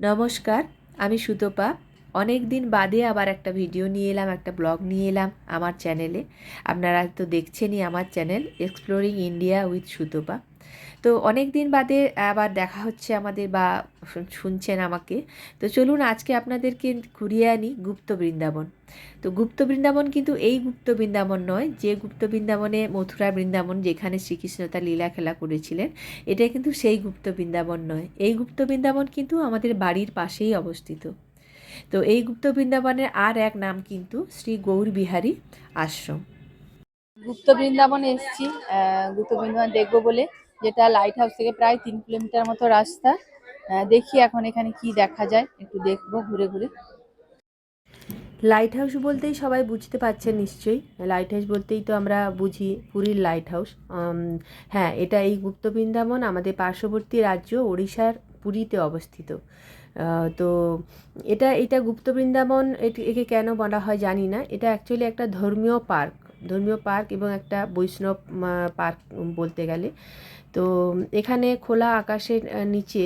নমস্কার আমি সুতপা। অনেক দিন বাদে আবার একটা ভিডিও নিয়ে এলাম, একটা ব্লগ নিয়ে এলাম আমার চ্যানেলে। আপনারা তো দেখছেনই আমার channel exploring India with Sutapa. তো অনেক দিন বাদে আবার দেখা হচ্ছে আমাদের বা শুনছেন আমাকে। তো চলুন আজকে আপনাদেরকে ঘুরিয়ে আনি গুপ্ত বৃন্দাবন। তো গুপ্ত বৃন্দাবন কিন্তু এই গুপ্ত বৃন্দাবন নয়, যে গুপ্ত বৃন্দাবনে মথুরা বৃন্দাবন যেখানে শ্রীকৃষ্ণ তার লীলা খেলা করেছিলেন, এটা কিন্তু সেই গুপ্ত বৃন্দাবন নয়। এই গুপ্ত বৃন্দাবন কিন্তু আমাদের বাড়ির পাশেই অবস্থিত। তো এই গুপ্ত বৃন্দাবনের আর এক নাম কিন্তু শ্রী গৌর বিহারী আশ্রম। গুপ্ত বৃন্দাবন এসেছি গুপ্ত বৃন্দাবন দেখব বলে যেটা লাইট হাউস থেকে প্রায় তিন কিলোমিটার মতো রাস্তা। দেখি এখন এখানে কি দেখা যায় একটু দেখব ঘুরে ঘুরে। লাইট হাউস বলতেই সবাই বুঝতে পারছেন নিশ্চয়ই। লাইট হাউস বলতেই তো আমরা বুঝি পুরীর লাইট হাউস হ্যাঁ এটা এই গুপ্ত বৃন্দাবন আমাদের পার্শ্ববর্তী রাজ্য ওড়িশার পুরীতে অবস্থিত। তো এটা এটা গুপ্ত বৃন্দাবন একে কেন বলা হয় জানি না। এটা অ্যাকচুয়ালি একটা ধর্মীয় পার্ক ধর্মীয় পার্ক এবং একটা বৈষ্ণব পার্ক বলতে গেলে। তো এখানে খোলা আকাশের নিচে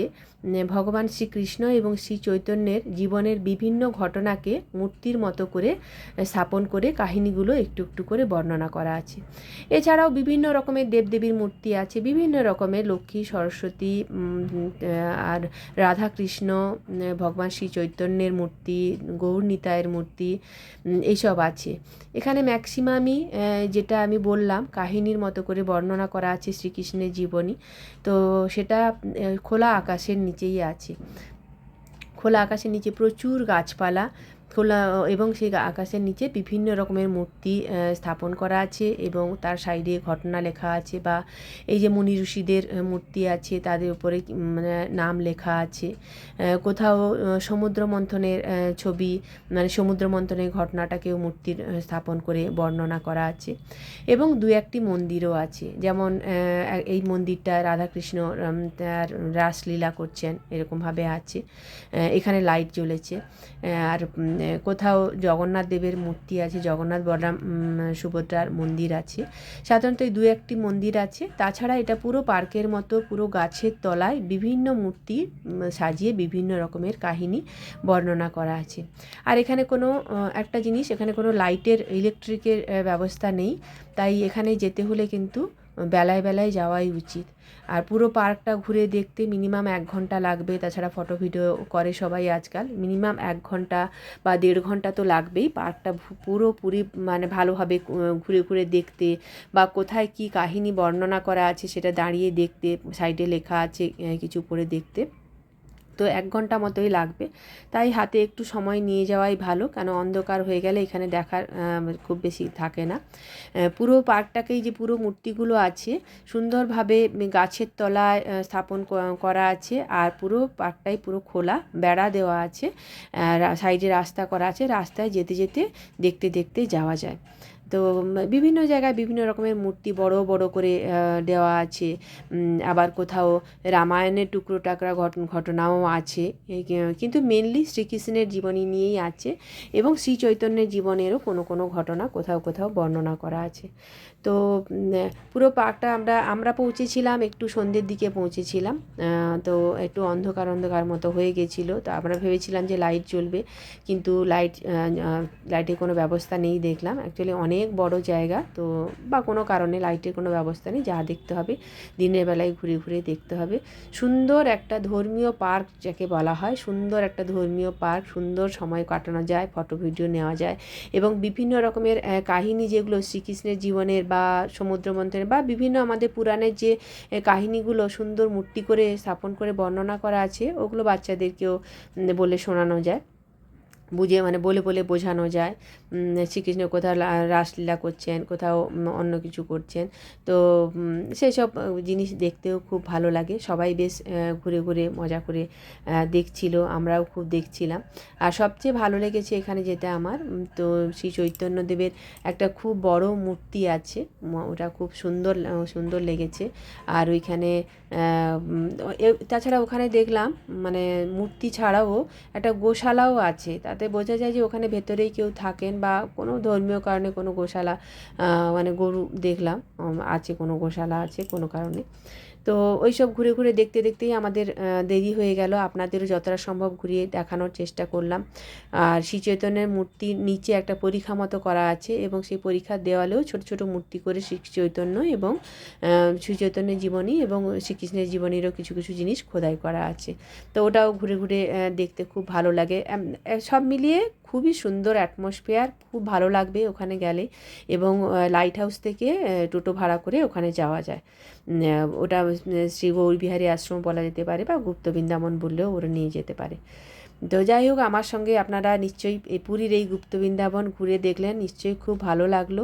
ভগবান শ্রীকৃষ্ণ এবং শ্রী চৈতন্যের জীবনের বিভিন্ন ঘটনাকে মূর্তির মতো করে স্থাপন করে কাহিনীগুলো একটু একটু করে বর্ণনা করা আছে। এছাড়াও বিভিন্ন রকমের দেবদেবীর মূর্তি আছে, বিভিন্ন রকমের লক্ষ্মী, সরস্বতী আর রাধাকৃষ্ণ ভগবান শ্রী চৈতন্যের মূর্তি গৌরনীতায়ের মূর্তি এইসব আছে। এখানে ম্যাক্সিমামই যেটা আমি বললাম, কাহিনীর মতো করে বর্ণনা করা আছে শ্রীকৃষ্ণের জীবনী। তো সেটা খোলা আকাশের নিচেই আছে। খোলা আকাশের নিচে প্রচুর গাছপালা খোলা এবং সেই আকাশের নিচে বিভিন্ন রকমের মূর্তি স্থাপন করা আছে এবং তার সাইডে ঘটনা লেখা আছে বা এই যে মুনি ঋষিদের মূর্তি আছে তাদের উপরে মানে নাম লেখা আছে। কোথাও সমুদ্র মন্থনের ছবি মানে সমুদ্র মন্থনের ঘটনাটাকেও মূর্তির স্থাপন করে বর্ণনা করা আছে। এবং দু একটি মন্দিরও আছে। যেমন এই মন্দিরটা রাধাকৃষ্ণ তার রাসলীলা করছেন, এরকমভাবে আছে। এখানে লাইট জ্বলেছে। আর কোথাও জগন্নাথ দেবের মূর্তি আছে, জগন্নাথ বলরাম সুভদ্রার মন্দির আছে। সাধারণত এই দু একটি মন্দির আছে। তাছাড়া এটা পুরো পার্কের মতো, পুরো গাছের তলায় বিভিন্ন মূর্তি সাজিয়ে বিভিন্ন রকমের কাহিনী বর্ণনা করা আছে। আর এখানে কোনো একটা জিনিস, এখানে কোনো লাইটের, ইলেকট্রিকের ব্যবস্থা নেই। তাই এখানে যেতে হলে কিন্তু বেলায় বেলায় যাওয়াই উচিত। আর পুরো পার্কটা ঘুরে দেখতে মিনিমাম এক ঘণ্টা লাগবে, তাছাড়া ফটো ভিডিও করে সবাই আজকাল। মিনিমাম এক ঘণ্টা বা দেড় ঘণ্টা তো লাগবেই পার্কটা পুরোপুরি মানে ভালোভাবে ঘুরে ঘুরে দেখতে বা কোথায় কি কাহিনী বর্ণনা করা আছে সেটা দাঁড়িয়ে দেখতে, সাইডে লেখা আছে কিছু পড়ে দেখতে। তো এক ঘণ্টা মতোই লাগবে। তাই হাতে একটু সময় নিয়ে যাওয়াই ভালো, কেন অন্ধকার হয়ে গেলে এখানে দেখার খুব বেশি থাকে না। পুরো পার্কটাকেই যে পুরো মূর্তিগুলো আছে, সুন্দরভাবে গাছের তলায় স্থাপন করা আছে আর পুরো পার্কটাই পুরো খোলা, বেড়া দেওয়া আছে সাইডে রাস্তা করা আছে, রাস্তায় যেতে যেতে দেখতে দেখতে যাওয়া যায়। তো বিভিন্ন জায়গায় বিভিন্ন রকমের মূর্তি বড় বড় করে দেওয়া আছে। আবার কোথাও রামায়ণের টুকরো টাকরা ঘট- ঘটনাও আছে। কিন্তু মেনলি শ্রীকৃষ্ণের জীবনী নিয়েই আছে এবং শ্রী চৈতন্যের জীবনেরও কোনো কোনো ঘটনা কোথাও কোথাও বর্ণনা করা আছে। তো পুরো পার্কটা আমরা আমরা পৌঁছেছিলাম, একটু সন্ধ্যের দিকে পৌঁছেছিলাম তো একটু অন্ধকার অন্ধকার মতো হয়ে গেছিল। তো আমরা ভেবেছিলাম যে লাইট জ্বলবে, কিন্তু লাইট লাইটের কোনো ব্যবস্থা নেই দেখলাম। অ্যাকচুয়ালি অনেক বড় জায়গা, তো বা কোনো কারণে লাইটের কোনো ব্যবস্থা নেই, যা দেখতে হবে। দিনের বেলায় ঘুরে ঘুরে দেখতে হবে। সুন্দর একটা ধর্মীয় পার্ক যাকে বলা হয়, সুন্দর একটা ধর্মীয় পার্ক, সুন্দর সময় কাটানো যায়, ফটো, ভিডিও নেওয়া যায় এবং বিভিন্ন রকমের কাহিনী যেগুলো শ্রীকৃষ্ণের জীবনের বা সমুদ্র মন্থনে বা বিভিন্ন আমাদের পুরাণের যে কাহিনিগুলো সুন্দর মূর্তি করে স্থাপন করে বর্ণনা করা আছে, ওগুলো বাচ্চাদেরকেও বলে শোনানো যায়। বুঝে মানে বলে বলে বোঝানো যায়। শ্রীকৃষ্ণ কোথাও রাসলীলা করছেন, কোথাও অন্য কিছু করছেন। তো সেই সব জিনিস দেখতেও খুব ভালো লাগে। সবাই বেশ ঘুরে ঘুরে মজা করে দেখছিল, আমরাও খুব দেখছিলাম। আর সবচেয়ে ভালো লেগেছে এখানে যেটা আমার তো শ্রী চৈতন্যদেবের একটা খুব বড় মূর্তি আছে। ওটা খুব সুন্দর সুন্দর লেগেছে। আর ওইখানে তাছাড়া ওখানে দেখলাম মানে মূর্তি ছাড়াও একটা গোশালাও আছে। তাতে বোঝা যায় যে ওখানে ভেতরেই কেউ থাকেন বা কোনো ধর্মীয় কারণে কোনো গোশালা মানে গরু দেখলাম আছে কোনো গোশালা আছে কোনো কারণে। তো ওই সব ঘুরে ঘুরে দেখতে দেখতেই আমাদের দেরি হয়ে গেল। আপনাদেরও যতটা সম্ভব ঘুরিয়ে দেখানোর চেষ্টা করলাম। আর শ্রী চৈতন্যের মূর্তির নিচে একটা পরীক্ষা মতো করা আছে এবং সেই পরীক্ষার দেওয়ালেও ছোট ছোট মূর্তি করে শ্রী চৈতন্য এবং শ্রী চৈতন্যের জীবনী এবং শ্রীকৃষ্ণের জীবনীরও কিছু কিছু জিনিস খোদাই করা আছে। তো ওটাও ঘুরে ঘুরে দেখতে খুব ভালো লাগে। সব মিলিয়ে খুবই সুন্দর অ্যাটমসফিয়ার খুব ভালো লাগবে ওখানে গেলে এবং লাইট হাউস থেকে টোটো ভাড়া করে ওখানে যাওয়া যায়। ওটা শ্রী গৌরবিহারী আশ্রম বলা যেতে পারে বা গুপ্ত বৃন্দাবন বললেও ওরা নিয়ে যেতে পারে। তো যাই হোক, আমার সঙ্গে আপনারা নিশ্চয়ই এই পুরীর এই গুপ্ত বৃন্দাবন ঘুরে দেখলেন, নিশ্চয়ই খুব ভালো লাগল।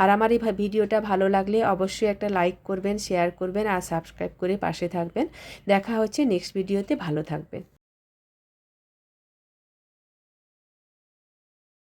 আর আমার এই ভিডিওটা ভালো লাগলে অবশ্যই একটা লাইক করবেন শেয়ার করবেন আর সাবস্ক্রাইব করে পাশে থাকবেন। দেখা হচ্ছে নেক্সট ভিডিওতে ভালো থাকবেন।